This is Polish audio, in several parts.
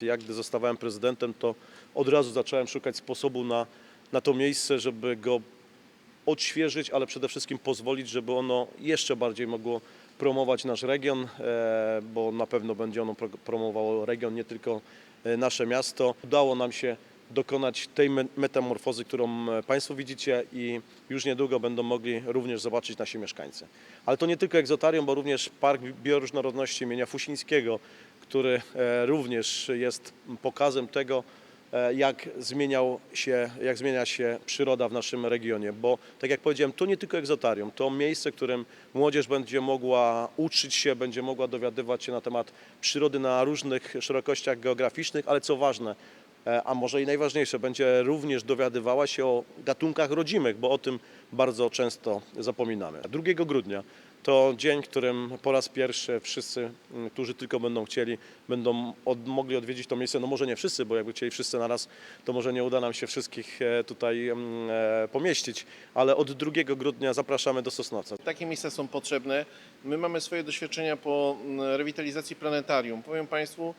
Jak gdy zostawałem prezydentem, to od razu zacząłem szukać sposobu na, na to miejsce, żeby go odświeżyć, ale przede wszystkim pozwolić, żeby ono jeszcze bardziej mogło promować nasz region, e, bo na pewno będzie ono pro- promowało region, nie tylko e, nasze miasto. Udało nam się dokonać tej me- metamorfozy, którą e, Państwo widzicie i już niedługo będą mogli również zobaczyć nasi mieszkańcy. Ale to nie tylko egzotarium, bo również Park Bioróżnorodności imienia Fusińskiego, który e, również jest pokazem tego, e, jak, zmieniał się, jak zmienia się przyroda w naszym regionie. Bo tak jak powiedziałem, to nie tylko egzotarium, to miejsce, w którym młodzież będzie mogła uczyć się, będzie mogła dowiadywać się na temat przyrody na różnych szerokościach geograficznych, ale co ważne, a może i najważniejsze, będzie również dowiadywała się o gatunkach rodzimych, bo o tym bardzo często zapominamy. 2 grudnia to dzień, którym po raz pierwszy wszyscy, m, którzy tylko będą chcieli, będą od, mogli odwiedzić to miejsce. No może nie wszyscy, bo jakby chcieli wszyscy naraz, to może nie uda nam się wszystkich e, tutaj m, e, pomieścić, ale od 2 grudnia zapraszamy do Sosnowca. Takie miejsca są potrzebne. My mamy swoje doświadczenia po mm, rewitalizacji planetarium. Powiem Państwu, mm,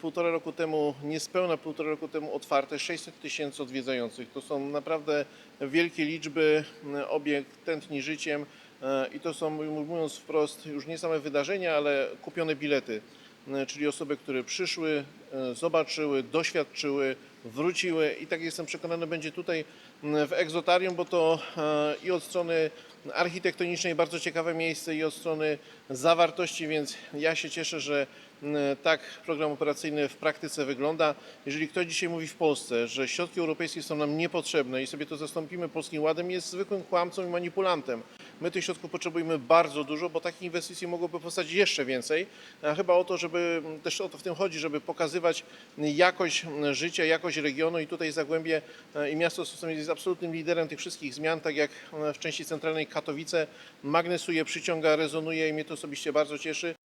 półtora roku temu, niespełna półtora roku temu otwarte 600 tysięcy odwiedzających. To są naprawdę wielkie liczby, mm, obiekt tętni życiem e, i to są, mówiąc wprost, już nie same wydarzenia, ale kupione bilety. E, Czyli osoby, które przyszły, e, zobaczyły, doświadczyły, wróciły i tak jestem przekonany będzie tutaj w Egzotarium, bo to e, i od strony architektonicznej bardzo ciekawe miejsce i od strony zawartości, więc ja się cieszę, że tak program operacyjny w praktyce wygląda. Jeżeli ktoś dzisiaj mówi w Polsce, że środki europejskie są nam niepotrzebne i sobie to zastąpimy Polskim Ładem, jest zwykłym kłamcą i manipulantem. My tych środków potrzebujemy bardzo dużo, bo takich inwestycji mogłoby powstać jeszcze więcej. Chyba o to, żeby też o to w tym chodzi, żeby pokazywać jakość życia, jakość regionu i tutaj Zagłębie e, i miasto jest absolutnym liderem tych wszystkich zmian, tak jak e, w części centralnej Katowice magnesuje, przyciąga, rezonuje i mnie to osobiście bardzo cieszy.